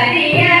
Maria.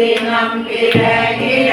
தினம் திகழ்கிற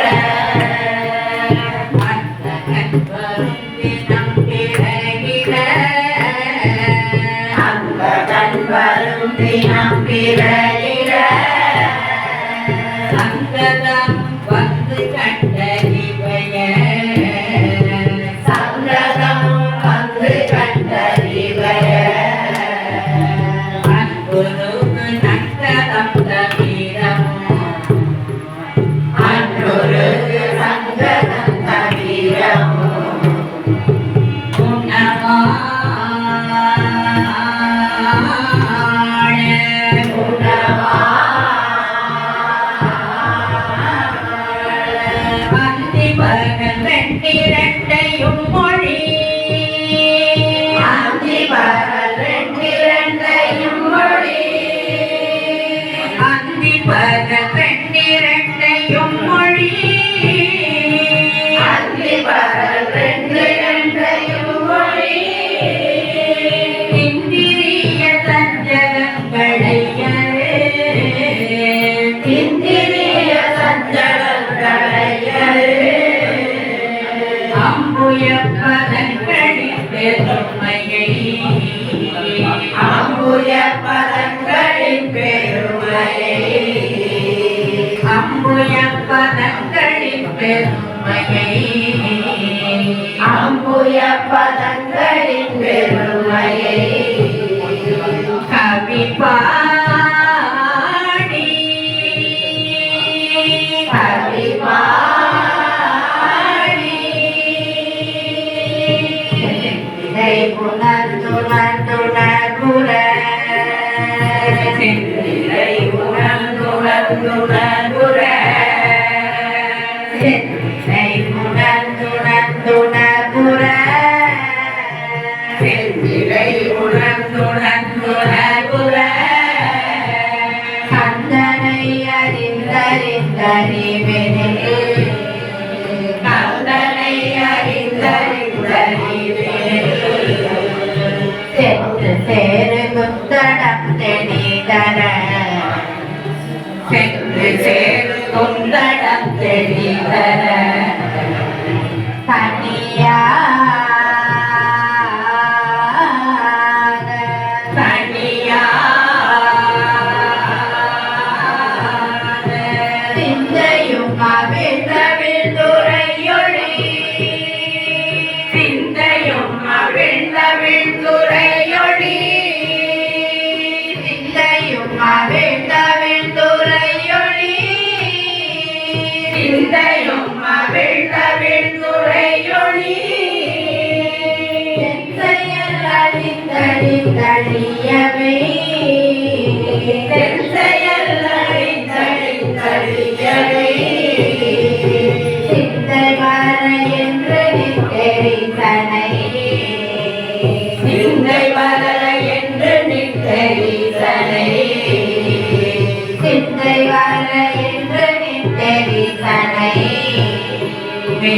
Pera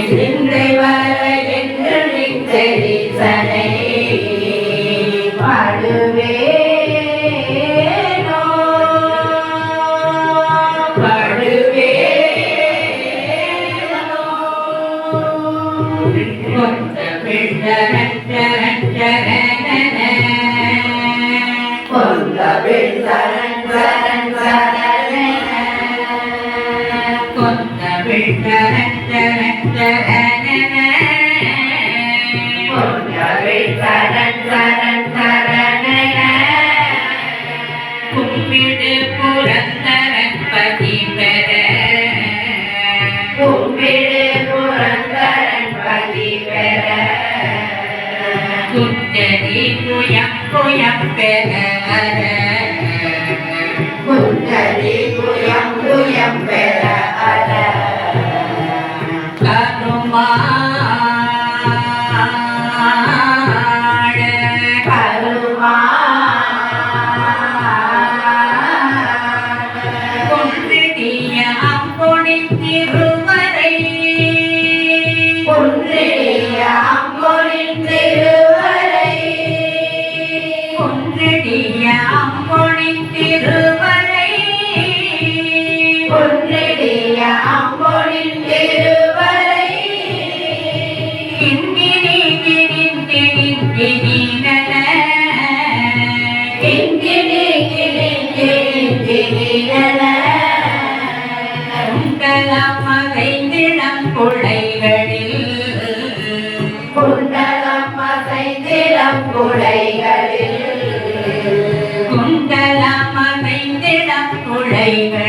சிந்தை வர என்று Kuya, kuya, kuya, kuya, kuya, குழைகளில் குண்டலம் அமைந்திடம் குழைகள்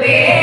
the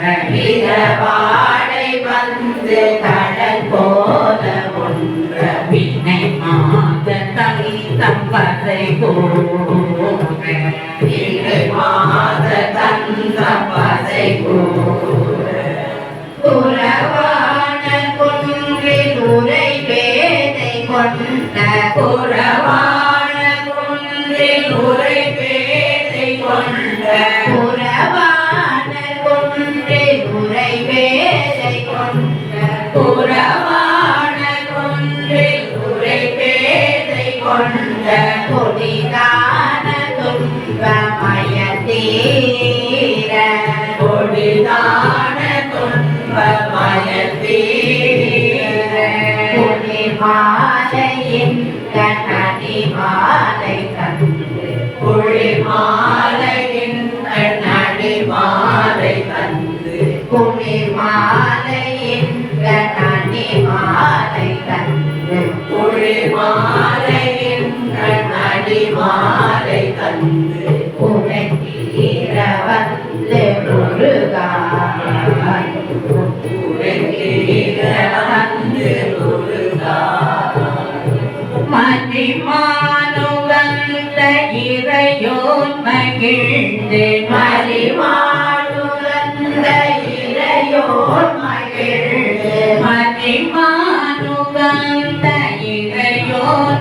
நவீன பாடை வந்து கடல் போல ஒன்ற பின்னை மாத தனி தம்பதை போன்றை மாத தந்தம்பதை போறவான குன்றில் உரை வேதை கொண்ட புறவான குன்றில் மாலையின் கண்ணி மாலை கண்டு குழி மாலை மகிழ்ந்து மதி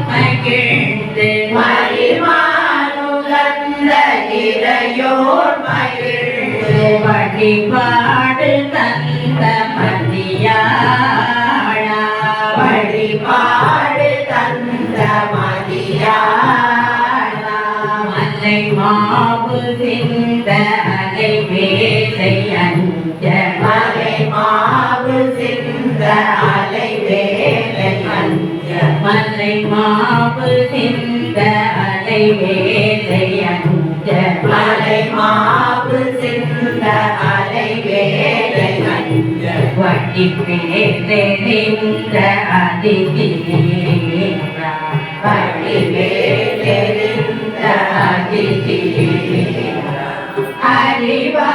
மகிழ்ந்து மறிமாடுலந்த வட்டி பேரெறிந்த அதிதீரா பள்ளி வேலெறிந்த அதிதீரா அறிவாளறிந்தொன்னிரு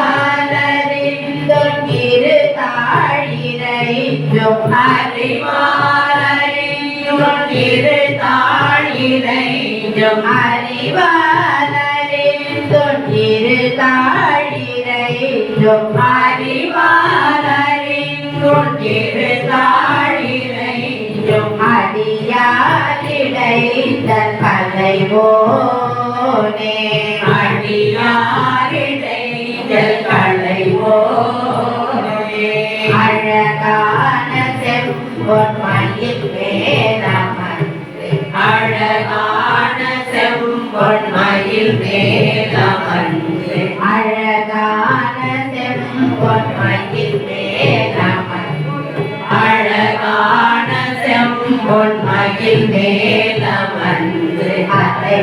தாழிரையும் அறிவாளறிந்தொன்னிரு தாழிரையும் அறிவாளறிந்தொன்னிரு தாழிரையும் அறிவாளறிந்தொன்னிரு தாழிரையும் அடியாரிடைந்த கலைவோனே அடியாரிடைகள் களைவோனே அழகான செம்பொன்மயில் மேலமர்ந்து அழகான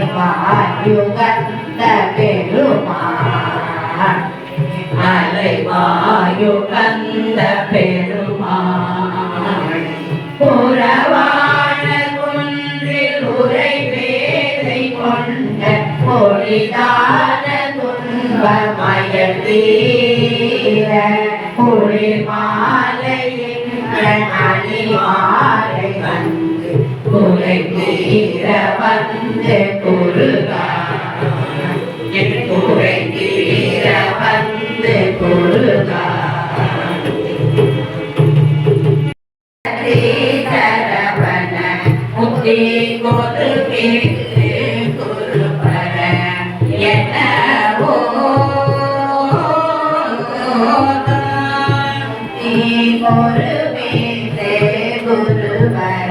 அதை வாயுகந்த பெருமான் அலைவாயு கந்த பெருமாள் புறவான குன்றில் உரை வேலை கொண்ட பொழிதான துன்பமயல் தீர குளிர் மாலையின் அணி மாலை வந்து குறை தீர வந்து குருகா குறை தீர வந்து குருகா சரவண முத்தி கொரு கேட்டு குரு ஒரு மேலே குருவர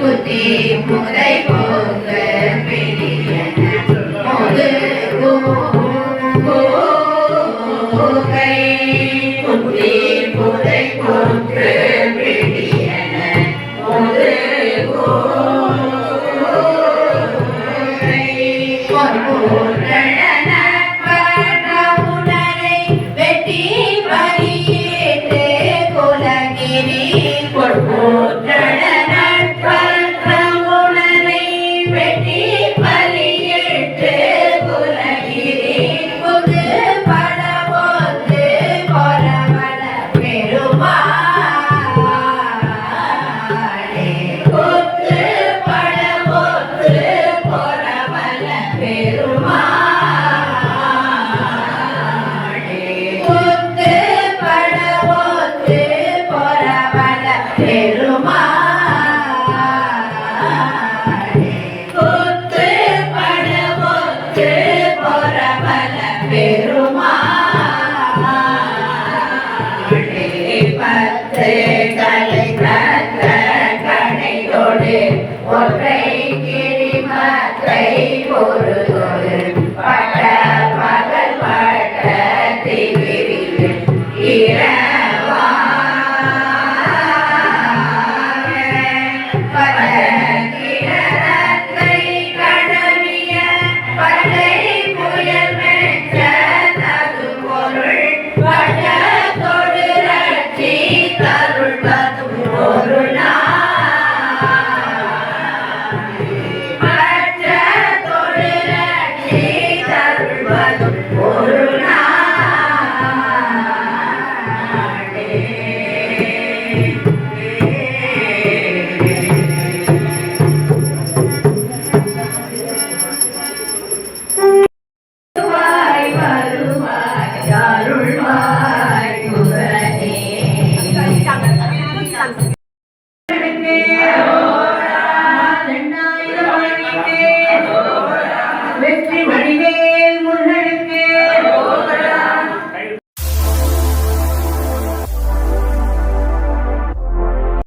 Kutti